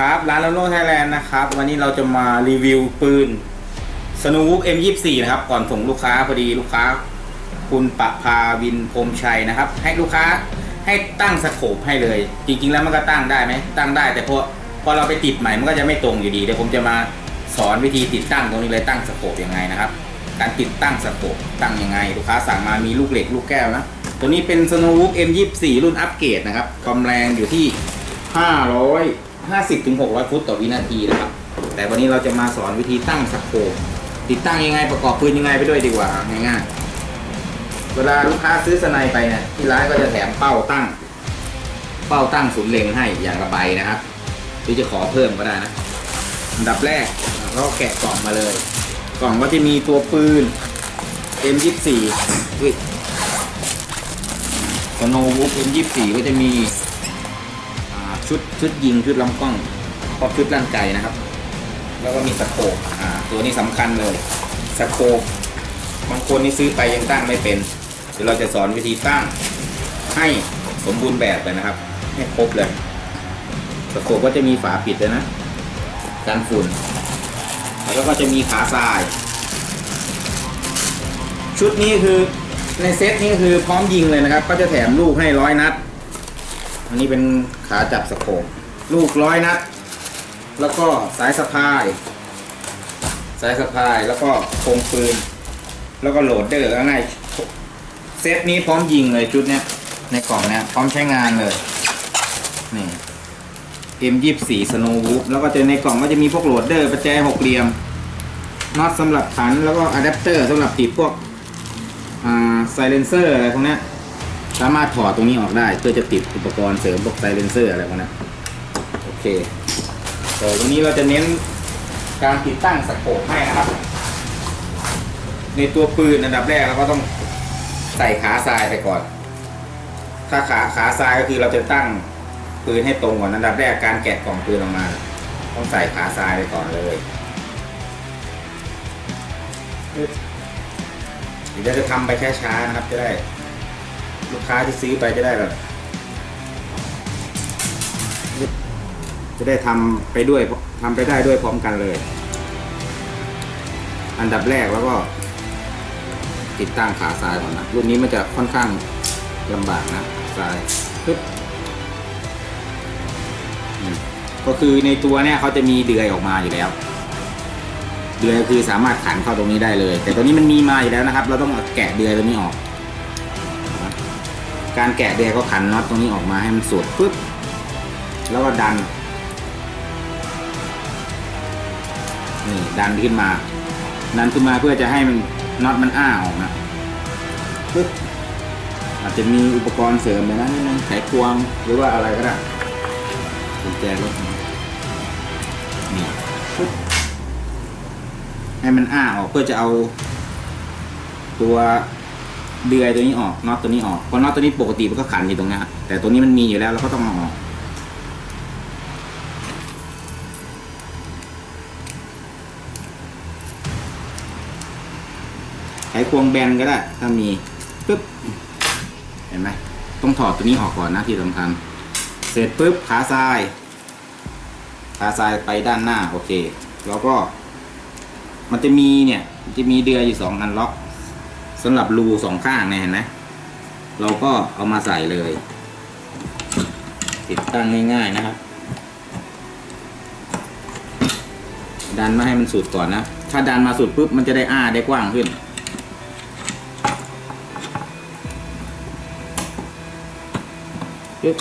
ครับร้านโลโน่ไทยแลนด์นะครับ วันนี้เราจะมารีวิวปืนสนูวุก M24 นะครับ ก่อนส่งลูกค้าพอดีลูกค้า คุณปะภาวินพรมชัยนะครับ ให้ลูกค้าให้ตั้งสโคปให้เลย จริง ๆ แล้วมันก็ตั้งได้ไหมตั้งได้ แต่พอพอเราไปติดใหม่มันก็จะไม่ตรงอยู่ดีเดี๋ยวผมจะมาสอนวิธีติดตั้งตรงนี้เลยตั้งสโคปยังไงนะครับ การติดตั้งสโคปตั้งยังไง ลูกค้าสั่งมามีลูกเหล็กลูกแก้วนะตัวนี้เป็นสโนวุก M24 รุ่นอัปเกรดนะครับความแรงอยู่ที่ 50ถึง600 ฟุตต่อวินาทีนะครับ แต่วันนี้เราจะมาสอนวิธีตั้งสโคปติดตั้งยังไงประกอบปืนยังไงไปด้วยดีกว่าง่ายๆ เวลาลูกค้าซื้อสไนไปเนี่ยที่ร้านก็จะแถมเป้าตั้ง เป้าตั้งศูนย์เล็งให้อย่างละใบนะครับหรือจะขอเพิ่มก็ได้นะอันดับแรกเราแกะกล่องมาเลย กล่องก็จะมีตัวปืน M24 อุ้ยสโนว์วูฟ M24 ก็จะมี ชุดชุดยิงชุดลำกล้องพร้อมชุดลั่นไกนะครับ แล้วก็มีสโคปอ่าตัวนี้สำคัญเลยสโคปบางคนนี่ซื้อไปยังตั้งไม่เป็น เดี๋ยวเราจะสอนวิธีตั้งให้สมบูรณ์แบบเลยนะครับ ให้ครบเลยสโคปก็จะมีฝาปิดเลยนะกันฝุ่น แล้วก็จะมีขาทราย ชุดนี้คือในเซตนี้คือพร้อมยิงเลยนะครับ ก็จะแถมลูกให้ร้อยนัด อันนี้เป็นขาจับสโคปลูกร้อยนัด แล้วก็สายสะพาย สายสะพายแล้วก็โครงปืน แล้วก็โหลดเดอร์ง่ายๆเซตนี้พร้อมยิงเลยชุดเนี้ย ในกล่องเนี้ยพร้อมใช้งานเลย นี่ M24 Snow Wolf แล้วก็จะในกล่องก็จะมีพวกโหลดเดอร์ประแจหกเหลี่ยมน็อตสำหรับขัน แล้วก็อะแดปเตอร์สำหรับติดพวกอ่าไซเลนเซอร์อะไรพวกเนี้ย สามารถถอดตรงนี้ออกได้ เพื่อจะติดอุปกรณ์เสริมพวกไซเลนเซอร์อะไรพวกนี้ยโอเคเดี๋ยววันนี้เราจะเน้นการติดตั้งสโคปให้นะครับ ในตัวปืนอันดับแรกเราก็ต้องใส่ขาทรายไปก่อน ถ้าขาขาทรายก็คือเราจะตั้งปืนให้ตรงก่อนอันดับแรกการแกะกล่องปืนออกมา ต้องใส่ขาทรายไปก่อนเลยเดี๋ยวจะทำไปช้าๆนะครับจะได้ ลูกค้าที่ซื้อไปจะได้แบบ จะได้ทำไปด้วยทำไปได้ด้วยพร้อมกันเลย อันดับแรกแล้วก็ ติดตั้งขาทรายก่อนนะรุ่นนี้มันจะค่อนข้างลำบากนะทรายปึ๊บก็คือในตัวเนี่ยเขาจะมีเดือยออกมาอยู่แล้ว เดือยคือสามารถขันเข้าตรงนี้ได้เลย แต่ตัวนี้มันมีมาอยู่แล้วนะครับ เราต้องแกะเดือยตัวนี้ออก การแกะเดือยก็ขันน็อตตรงนี้ออกมาให้มันสุดปึ๊บแล้วก็ดันนี่ดันขึ้นมา ดันขึ้นมาเพื่อจะให้มันน็อตมันอ้าออกนะปึ๊บอาจจะมีอุปกรณ์เสริมเลยนะนิดนึงไขควงหรือว่าอะไรก็ได้กุญแจรถนี่ปึ๊บให้มันอ้าออกเพื่อจะเอาตัว เดือยตัวนี้ออกน็อตตัวนี้ออกเพราะน็อตตัวนี้ปกติมันก็ขันอยู่ตรงนี้แต่ตัวนี้มันมีอยู่แล้วเราก็ต้องเอาออกไขควงแบนก็ได้ ถ้ามีปึ๊บเห็นไหมต้องถอดตัวนี้ออกก่อนนะที่สำคัญ เสร็จปึ๊บขาทรายขาทรายไปด้านหน้าโอเค แล้วก็ มันจะมีเนี่ย มันจะมีเดือยอยู่สองอันล็อก สำหรับรูสองข้างเนี่ยเห็นไหมเราก็เอามาใส่เลย ติดตั้งง่ายๆนะครับ ดันมาให้มันสุดก่อนนะ ถ้าดันมาสุดปุ๊บมันจะได้อ้าได้กว้างขึ้นปึ๊บ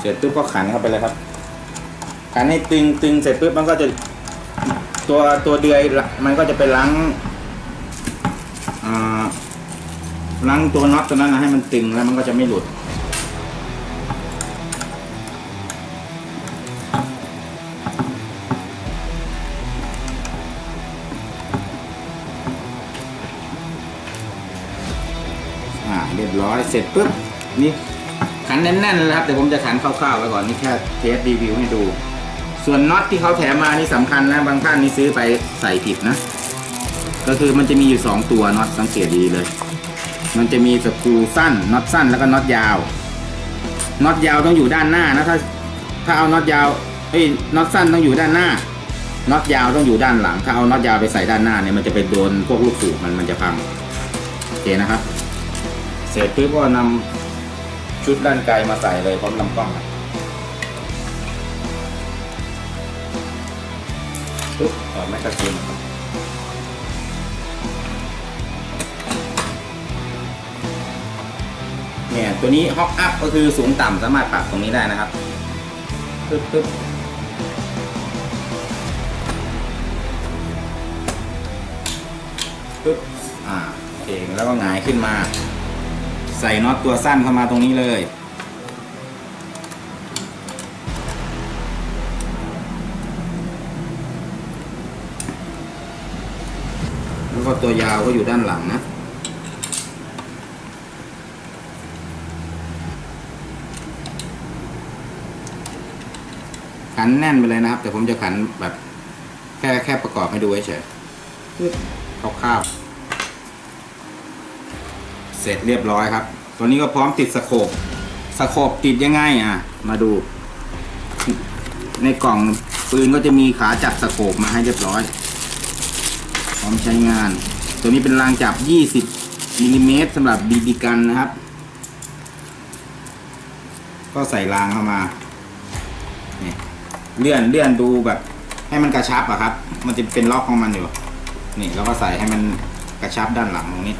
เสร็จปุ๊บก็ขันเข้าไปเลยครับ ขันให้ตึงตึงเสร็จปุ๊บมันก็จะตัวตัวเดือยมันก็จะไปล้าง ล้างตัวน็อตตัวนั้นนะให้มันตึงแล้วมันก็จะไม่หลุด อ่าเรียบร้อยเสร็จปุ๊บนี่ขันแน่นๆเลยครับแต่ผมจะขันคร่าวๆไว้ก่อนนี่แค่เทสรีวิวให้ดู ส่วนน็อตที่เขาแถมมานี่สำคัญนะบางท่านนี่ซื้อไปใส่ผิดนะ ก็คือมันจะมีอยู่สองตัวน็อตสังเกตดีเลย มันจะมีสกรูสั้นน็อตสั้นแล้วก็น็อตยาวน็อตยาวต้องอยู่ด้านหน้านะถ้าถ้าเอาน็อตยาวเอ้ยน็อตสั้นต้องอยู่ด้านหน้าน็อตยาวต้องอยู่ด้านหลัง ถ้าเอาน็อตยาวไปใส่ด้านหน้าเนี่ยมันจะไปโดนพวกลูกสูบมันมันจะพังโอเคนะครับ เสร็จปุ๊บก็นำชุดด้านไกลมาใส่เลยพร้อมลำกล้องปุ๊บออกแมกกาซีน เนี่ยตัวนี้ฮอกอัพก็คือสูงต่ำสามารถปรับตรงนี้ได้นะครับปึ๊บปึ๊บปึ๊บอ่าโอเคแล้วก็หงายขึ้นมา ใส่น็อตตัวสั้นเข้ามาตรงนี้เลยแล้วก็ตัวยาวก็อยู่ด้านหลังนะ ขันแน่นไปเลยนะครับ แต่ผมจะขันแบบแค่แค่ประกอบให้ดูเฉยคร่าวๆเสร็จเรียบร้อยครับ ตัวนี้ก็พร้อมติดสโคปสโคปติดยังไงอะ มาดู ในกล่องปืนก็จะมีขาจับสโคปมาให้เรียบร้อย พร้อมใช้งาน ตัวนี้เป็นรางจับ 20มิลลิเมตรสำหรับบีบีกันนะครับ ก็ใส่รางเข้ามานี่ เลื่อนเลื่อนดูแบบ ให้มันกระชับอะครับ มันจะเป็นล็อกของมันอยู่ นี่แล้วก็ใส่ให้มันกระชับด้านหลังตรงนี้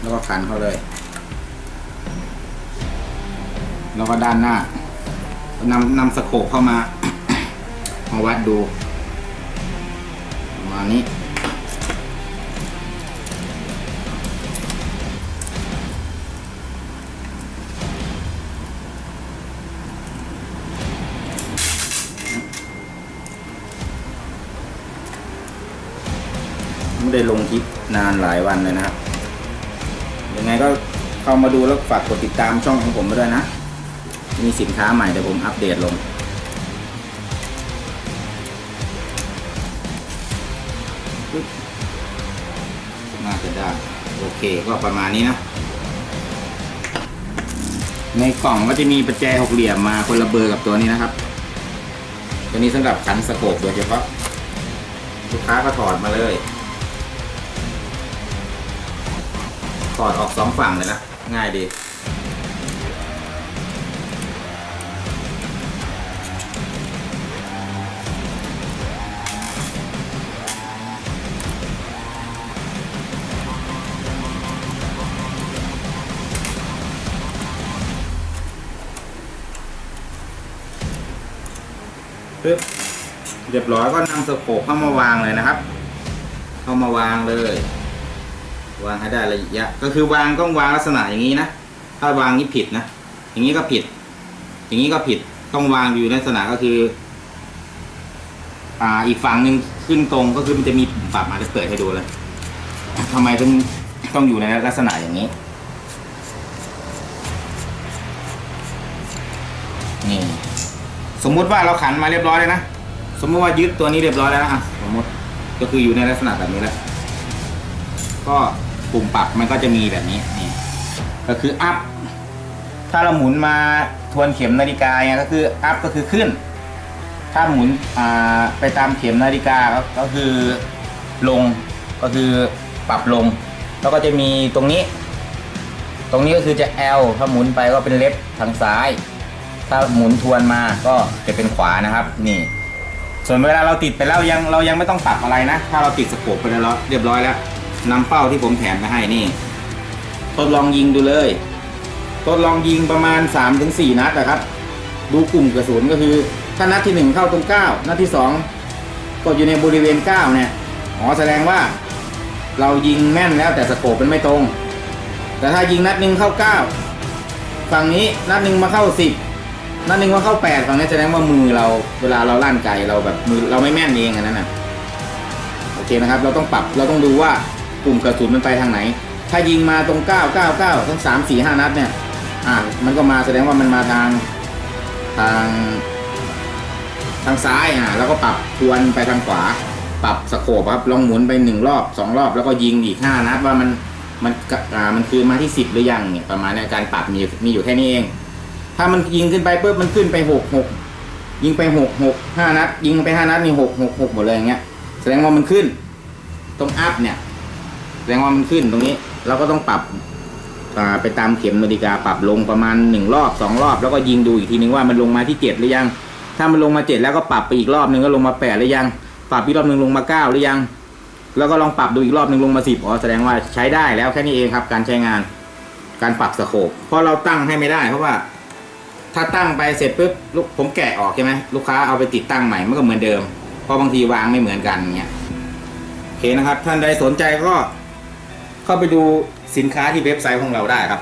แล้วก็คันเข้าเลย แล้วก็ด้านหน้านำนำสโคปเข้ามา มาวัดดูประมาณนี้ ได้ลงคลิปนานหลายวันเลยนะครับ ยังไงก็เข้ามาดูแล้วฝากกดติดตามช่องของผมมาด้วยนะ มีสินค้าใหม่เดี๋ยวผมอัปเดตลง น่าจะได้ โอเคก็ประมาณนี้นะ ในกล่องก็จะมีประแจหกเหลี่ยมมาคนละเบอร์กับตัวนี้นะครับ ตัวนี้สำหรับขันสโคปโดยเฉพาะลูกค้าก็ถอดมาเลย ถอดออกสองฝั่งเลยนะ ง่ายดี ปึ๊บเรียบร้อยก็นำสโคปเข้ามาวางเลยนะครับ เข้ามาวางเลย วางให้ได้ระยะ ก็คือวางต้องวางลักษณะอย่างนี้นะ ถ้าวางนี้ผิดนะ อย่างนี้ก็ผิด อย่างนี้ก็ผิด ต้องวางอยู่ในลักษณะก็คือ อ่า อีกฝั่งหนึ่งขึ้นตรงก็คือมันจะมีปุ่มปรับมาจะเปิดให้ดูเลยทำไมถึงต้องอยู่ในลักษณะอย่างนี้ นี่ สมมุติว่าเราขันมาเรียบร้อยเลยนะ สมมติว่ายึดตัวนี้เรียบร้อยแล้วนะอะสมมติ ก็คืออยู่ในลักษณะแบบนี้แล้วก็ ปุ่มปรับมันก็จะมีแบบนี้นี่ ก็คืออัพ ถ้าเราหมุนมาทวนเข็มนาฬิกาเนี่ยก็คืออัพก็คือขึ้น ถ้าหมุนไปตามเข็มนาฬิกาก็ก็คือลงก็คือปรับลง แล้วก็จะมีตรงนี้ ตรงนี้ก็คือจะ L ถ้าหมุนไปก็เป็นเล็บทางซ้าย ถ้าหมุนทวนมาก็จะเป็นขวานะครับ นี่ ส่วนเวลาเราติดไปแล้วยังเรายังไม่ต้องปรับอะไรนะ ถ้าเราติดสโคปไปแล้วเรียบร้อยแล้ว นำเป้าที่ผมแถมมาให้นี่ ทดลองยิงดูเลย ทดลองยิงประมาณ 3-4 นัดนะครับ ดูกลุ่มกระสุนก็คือ ถ้านัดที่ 1 เข้าตรง 9 นัดที่ 2 ก็อยู่ในบริเวณ 9 เนี่ยอ๋อแสดงว่า เรายิงแม่นแล้วแต่สโคปมันไม่ตรง แต่ถ้ายิงนัดหนึ่งเข้า 9 ฝั่งนี้นัดหนึ่งมาเข้า 10 นัดหนึ่งมาเข้า 8 ฝั่งนี้แสดงว่ามือเราเวลาเราลั่นไกเราแบบมือเราไม่แม่นเองอันนั้นนะโอเคนะครับ เราต้องปรับเราต้องดูว่า กลุ่มกระสุนมันไปทางไหน ถ้ายิงมาตรง9 9 9ทั้ง3 4 5นัดเนี่ย อ่ามันก็มาแสดงว่ามันมาทางทาง ทางซ้ายอ่าแล้วก็ปรับทวนไปทางขวา ปรับสโคปครับลองหมุนไปหนึ่งรอบสองรอบแล้วก็ยิงอีก5นัดว่ามันมันกะอ่ามันคือมาที่10หรือยังเนี่ยประมาณเนี้การปรับมีมีอยู่แค่นี้เอง ถ้ามันยิงขึ้นไปปุ๊บมันขึ้นไปหกหกยิงไปหกหกห้านัดยิงไปห้านัดนี่หกหกหกหมดเลยอย่างเงี้ย แสดงว่ามันขึ้น ตรงอัพเนี่ย แสดงว่ามันขึ้นตรงนี้ เราก็ต้องปรับไปตามเข็มนาฬิกาปรับลงประมาณหนึ่งรอบสองรอบ แล้วก็ยิงดูอีกทีนึงว่ามันลงมาที่เจ็ดหรือยัง ถ้ามันลงมาเจ็ดแล้วก็ปรับไปอีกรอบนึงก็ลงมาแปดหรือยัง ปรับอีกรอบนึงลงมาเก้าหรือยัง แล้วก็ลองปรับดูอีกรอบนึงลงมาสิบอ๋อแสดงว่าใช้ได้แล้วแค่นี้เองครับ การใช้งาน การปรับสโคปเพราะเราตั้งให้ไม่ได้เพราะว่า ถ้าตั้งไปเสร็จปุ๊บลูกผมแกะออกใช่ไหมลูกค้าเอาไปติดตั้งใหม่มันก็เหมือนเดิมเพราะบางทีวางไม่เหมือนกันเงี้ยโอเคนะครับ ท่านใดสนใจก็ เข้าไปดูสินค้าที่เว็บไซต์ของเราได้ครับ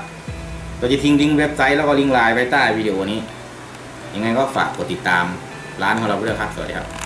เราจะทิ้งลิงก์เว็บไซต์แล้วก็ลิงก์ไลน์ไว้ใต้วิดีโอนี้ ยังไงก็ฝากกดติดตามร้านของเราด้วยครับ สวัสดีครับ